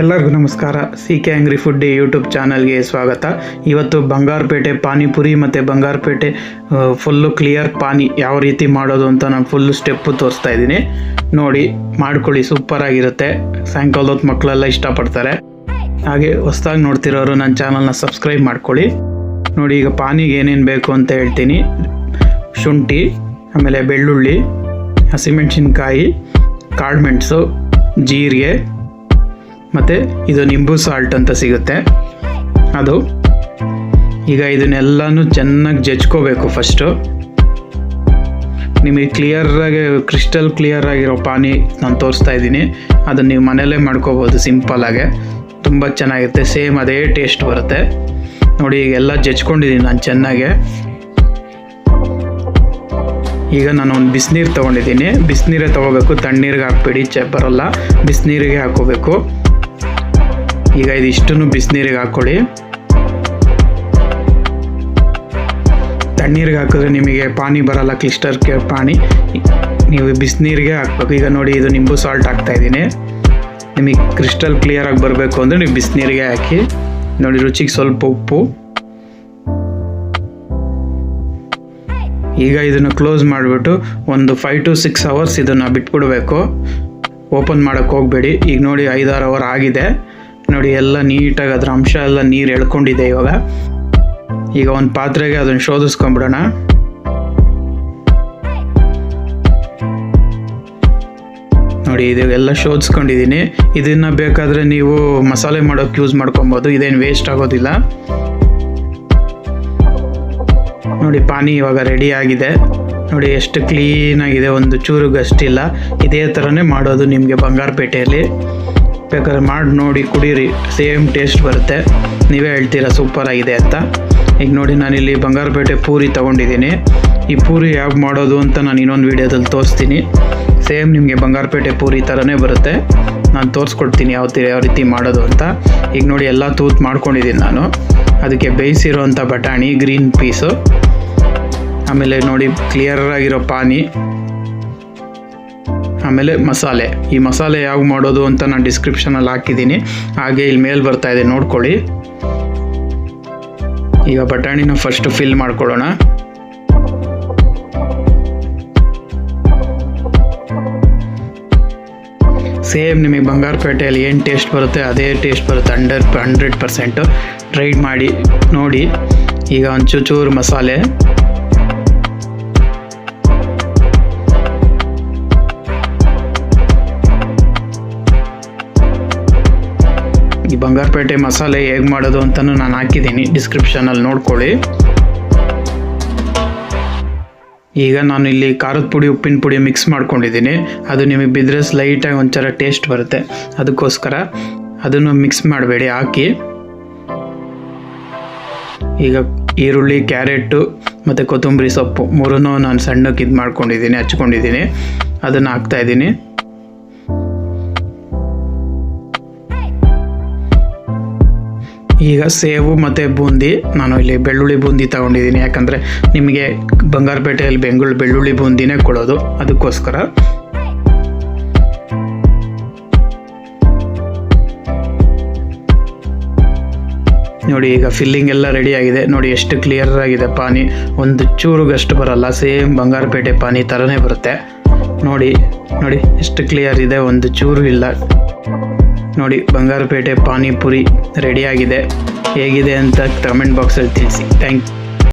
ಎಲ್ಲರಿಗೂ ನಮಸ್ಕಾರ. C K angry food YouTube ಚಾನಲ್ಗೆ ಸ್ವಾಗತ. ಇವತ್ತು ಬಂಗಾರಪೇಟೆ ಪಾನಿಪುರಿ ಮತ್ತು ಬಂಗಾರಪೇಟೆ ಫುಲ್ಲು ಕ್ಲಿಯರ್ ಪಾನಿ ಯಾವ ರೀತಿ ಮಾಡೋದು ಅಂತ ನಾನು ಫುಲ್ಲು ಸ್ಟೆಪ್ಪು ತೋರಿಸ್ತಾ ಇದ್ದೀನಿ. ನೋಡಿ, ಮಾಡ್ಕೊಳ್ಳಿ ಸೂಪರ್ ಆಗಿರುತ್ತೆ. ಸಾಯಂಕಾಲದ ಹೊತ್ತು ಮಕ್ಕಳೆಲ್ಲ ಇಷ್ಟಪಡ್ತಾರೆ. ಹಾಗೆ ಹೊಸ್ದಾಗಿ ನೋಡ್ತಿರೋರು ನನ್ನ ಚಾನಲ್ನ ಸಬ್ಸ್ಕ್ರೈಬ್ ಮಾಡ್ಕೊಳ್ಳಿ. ನೋಡಿ, ಈಗ ಪಾನಿಗೆ ಏನೇನು ಬೇಕು ಅಂತ ಹೇಳ್ತೀನಿ. ಶುಂಠಿ, ಆಮೇಲೆ ಬೆಳ್ಳುಳ್ಳಿ, ಹಸಿಮೆಣಸಿನ್ಕಾಯಿ ಕಾಳುಮೆಣಸು ಜೀರಿಗೆ ಮತ್ತು ಇದು ನಿಂಬು ಸಾಲ್ಟ್ ಅಂತ ಸಿಗುತ್ತೆ. ಅದು ಈಗ ಇದನ್ನೆಲ್ಲನೂ ಚೆನ್ನಾಗಿ ಜಜ್ಕೋಬೇಕು ಫಸ್ಟು ನಿಮಗೆ ಕ್ಲಿಯರಾಗಿ ಕ್ರಿಸ್ಟಲ್ ಕ್ಲಿಯರ್ ಆಗಿರೋ ಪಾನಿ ನಾನು ತೋರಿಸ್ತಾ ಇದ್ದೀನಿ. ಅದನ್ನು ನೀವು ಮನೆಯಲ್ಲೇ ಮಾಡ್ಕೋಬೋದು ಸಿಂಪಲಾಗೆ ತುಂಬ ಚೆನ್ನಾಗಿರುತ್ತೆ ಸೇಮ್ ಅದೇ ಟೇಸ್ಟ್ ಬರುತ್ತೆ. ನೋಡಿ ಈಗ ಎಲ್ಲ ಜಜ್ಕೊಂಡಿದ್ದೀನಿ ನಾನು ಚೆನ್ನಾಗೆ. ಈಗ ನಾನು ಒಂದು ಬಿಸಿನೀರು ತೊಗೊಂಡಿದ್ದೀನಿ. ಬಿಸಿನೀರೇ ತೊಗೋಬೇಕು, ತಣ್ಣೀರಿಗೆ ಹಾಕ್ಬೇಡಿ, ಚೆ ಬರೋಲ್ಲ. ಬಿಸಿನೀರಿಗೆ ಹಾಕೋಬೇಕು ಈಗ ಇದಿಷ್ಟನ್ನು ಬಿಸಿನೀರಿಗೆ ಹಾಕ್ಕೊಳ್ಳಿ ತಣ್ಣೀರಿಗೆ ಹಾಕಿದ್ರೆ ನಿಮಗೆ ಪಾನಿ ಬರಲ್ಲ, ಕ್ಲಿಸ್ಟರ್ ಪಾನಿ. ನೀವು ಬಿಸಿನೀರಿಗೆ ಹಾಕ್ಬೇಕು. ಈಗ ನೋಡಿ, ಇದು ನಿಂಬು ಸಾಲ್ಟ್ ಹಾಕ್ತಾ ಇದ್ದೀನಿ. ನಿಮಗೆ ಕ್ರಿಸ್ಟಲ್ ಕ್ಲಿಯರಾಗಿ ಬರಬೇಕು ಅಂದರೆ ನೀವು ಬಿಸಿನೀರಿಗೆ ಹಾಕಿ. ನೋಡಿ, ರುಚಿಗೆ ಸ್ವಲ್ಪ ಉಪ್ಪು. ಈಗ ಇದನ್ನು ಕ್ಲೋಸ್ ಮಾಡಿಬಿಟ್ಟು ಒಂದು ಫೈವ್ ಟು ಸಿಕ್ಸ್ ಅವರ್ಸ್ ಇದನ್ನು ಬಿಟ್ಬಿಡಬೇಕು. ಓಪನ್ ಮಾಡೋಕ್ಕೆ ಹೋಗಬೇಡಿ. ಈಗ ನೋಡಿ, ಐದಾರು ಅವರ್ ಆಗಿದೆ. ನೋಡಿ, ಎಲ್ಲ ನೀಟಾಗಿ ಅದರ ಅಂಶ ಎಲ್ಲ ನೀರು ಎಳ್ಕೊಂಡಿದೆ ಇವಾಗ. ಈಗ ಒಂದು ಪಾತ್ರೆಗೆ ಅದನ್ನು ಶೋಧಿಸ್ಕೊಂಬಿಡೋಣ. ನೋಡಿ, ಇದು ಎಲ್ಲ ಶೋಧಿಸ್ಕೊಂಡಿದ್ದೀನಿ. ಇದನ್ನು ಬೇಕಾದರೆ ನೀವು ಮಸಾಲೆ ಮಾಡೋಕ್ಕೆ ಯೂಸ್ ಮಾಡ್ಕೊಬೋದು. ಇದೇನು ವೇಸ್ಟ್ ಆಗೋದಿಲ್ಲ. ನೋಡಿ, ಪಾನಿ ಇವಾಗ ರೆಡಿ ಆಗಿದೆ. ನೋಡಿ, ಎಷ್ಟು ಕ್ಲೀನಾಗಿದೆ ಒಂದು ಚೂರು ಗಷ್ಟಿಲ್ಲ ಇದೇ ಥರನೇ ಮಾಡೋದು ನಿಮಗೆ ಬಂಗಾರಪೇಟೆಯಲ್ಲಿ. ಬೇಕಾದ್ರೆ ಮಾಡಿ ನೋಡಿ ಕುಡೀರಿ. ಸೇಮ್ ಟೇಸ್ಟ್ ಬರುತ್ತೆ. ನೀವೇ ಹೇಳ್ತೀರಾ ಸೂಪರ್ ಆಗಿದೆ ಅಂತ. ಈಗ ನೋಡಿ ನಾನಿಲ್ಲಿ ಬಂಗಾರಪೇಟೆ ಪೂರಿ ತೊಗೊಂಡಿದ್ದೀನಿ. ಈ ಪೂರಿ ಯಾವ ಮಾಡೋದು ಅಂತ ನಾನು ಇನ್ನೊಂದು ವೀಡಿಯೋದಲ್ಲಿ ತೋರಿಸ್ತೀನಿ. ಸೇಮ್ ನಿಮಗೆ ಬಂಗಾರಪೇಟೆ ಪೂರಿ ಥರನೇ ಬರುತ್ತೆ. ನಾನು ತೋರಿಸ್ಕೊಡ್ತೀನಿ ಯಾವ ಯಾವ ರೀತಿ ಮಾಡೋದು ಅಂತ. ಈಗ ನೋಡಿ ಎಲ್ಲ ತೂತು ಮಾಡ್ಕೊಂಡಿದ್ದೀನಿ ನಾನು. ಅದಕ್ಕೆ ಬೇಯಿಸಿರೋಂಥ ಬಟಾಣಿ, ಗ್ರೀನ್ ಪೀಸು. ಆಮೇಲೆ ನೋಡಿ ಕ್ಲಿಯರ್ ಆಗಿರೋ ಪಾನಿ. ಆಮೇಲೆ ಮಸಾಲೆ. ಈ ಮಸಾಲೆ ಯಾವ ಮಾಡೋದು ಅಂತ ನಾನು ಡಿಸ್ಕ್ರಿಪ್ಷನಲ್ಲಿ ಹಾಕಿದ್ದೀನಿ. ಹಾಗೆ ಇಲ್ಲಿ ಮೇಲ್ ಬರ್ತಾ ಇದೆ, ನೋಡ್ಕೊಳ್ಳಿ. ಈಗ ಬಟಾಣಿನ ಫಸ್ಟ್ ಫಿಲ್ ಮಾಡ್ಕೊಳ್ಳೋಣ. ಸೇಮ್ ನಿಮಗೆ ಬಂಗಾರಪೇಟೆಯಲ್ಲಿ ಏನು ಟೇಸ್ಟ್ ಬರುತ್ತೆ, ಅದೇ ಟೇಸ್ಟ್ ಬರುತ್ತೆ ಹಂಡ್ರೆಡ್ ಹಂಡ್ರೆಡ್ ಪರ್ಸೆಂಟು ಟ್ರೈ ಮಾಡಿ, ನೋಡಿ. ಈಗ ಒಂದು ಚೂಚೂರು ಮಸಾಲೆ. ಈ ಬಂಗಾರಪೇಟೆ ಮಸಾಲೆ ಹೇಗೆ ಮಾಡೋದು ಅಂತಲೂ ನಾನು ಹಾಕಿದ್ದೀನಿ. ಡಿಸ್ಕ್ರಿಪ್ಷನಲ್ಲಿ ನೋಡ್ಕೊಳ್ಳಿ. ಈಗ ನಾನು ಇಲ್ಲಿ ಖಾರದ ಪುಡಿ, ಉಪ್ಪಿನ ಪುಡಿ ಮಿಕ್ಸ್ ಮಾಡ್ಕೊಂಡಿದ್ದೀನಿ. ಅದು ನಿಮಗೆ ಬಿದ್ದರೆ ಸ್ಲೈಟಾಗಿ ಒಂಥರ ಟೇಸ್ಟ್ ಬರುತ್ತೆ. ಅದಕ್ಕೋಸ್ಕರ ಅದನ್ನು ಮಿಕ್ಸ್ ಮಾಡಬೇಡಿ, ಹಾಕಿ. ಈಗ ಈರುಳ್ಳಿ ಕ್ಯಾರೆಟು ಮತ್ತು ಕೊತ್ತಂಬರಿ ಸೊಪ್ಪು ಮೂರನ್ನೂ ನಾನು ಸಣ್ಣಕ್ಕೆ ಇದು ಮಾಡ್ಕೊಂಡಿದ್ದೀನಿ, ಹಚ್ಕೊಂಡಿದ್ದೀನಿ. ಅದನ್ನು ಹಾಕ್ತಾಯಿದ್ದೀನಿ ಈಗ ಸೇವು ಮತ್ತು ಬೂಂದಿ. ನಾನು ಇಲ್ಲಿ ಬೆಳ್ಳುಳ್ಳಿ ಬೂಂದಿ ತಗೊಂಡಿದ್ದೀನಿ. ಯಾಕಂದರೆ ನಿಮಗೆ ಬಂಗಾರಪೇಟೆಯಲ್ಲಿ ಬೆಂಗಳೂರು ಬೆಳ್ಳುಳ್ಳಿ ಬೂಂದಿನೇ ಕೊಡೋದು. ಅದಕ್ಕೋಸ್ಕರ. ನೋಡಿ, ಈಗ ಫಿಲ್ಲಿಂಗ್ ಎಲ್ಲ ರೆಡಿ ಆಗಿದೆ. ನೋಡಿ, ಎಷ್ಟು ಕ್ಲಿಯರ್ ಆಗಿದೆ ಪಾನಿ. ಒಂದು ಚೂರುಗಷ್ಟು ಬರಲ್ಲ. ಸೇಮ್ ಬಂಗಾರಪೇಟೆ ಪಾನಿ ಥರನೇ ಬರುತ್ತೆ. ನೋಡಿ ನೋಡಿ, ಎಷ್ಟು ಕ್ಲಿಯರ್ ಇದೆ, ಒಂದು ಚೂರು ಇಲ್ಲ. ನೋಡಿ, ಬಂಗಾರಪೇಟೆ ಪಾನಿಪುರಿ ರೆಡಿಯಾಗಿದೆ ಹೇಗಿದೆ ಅಂತ ಕಮೆಂಟ್ ಬಾಕ್ಸಲ್ಲಿ ತಿಳಿಸಿ. Thank you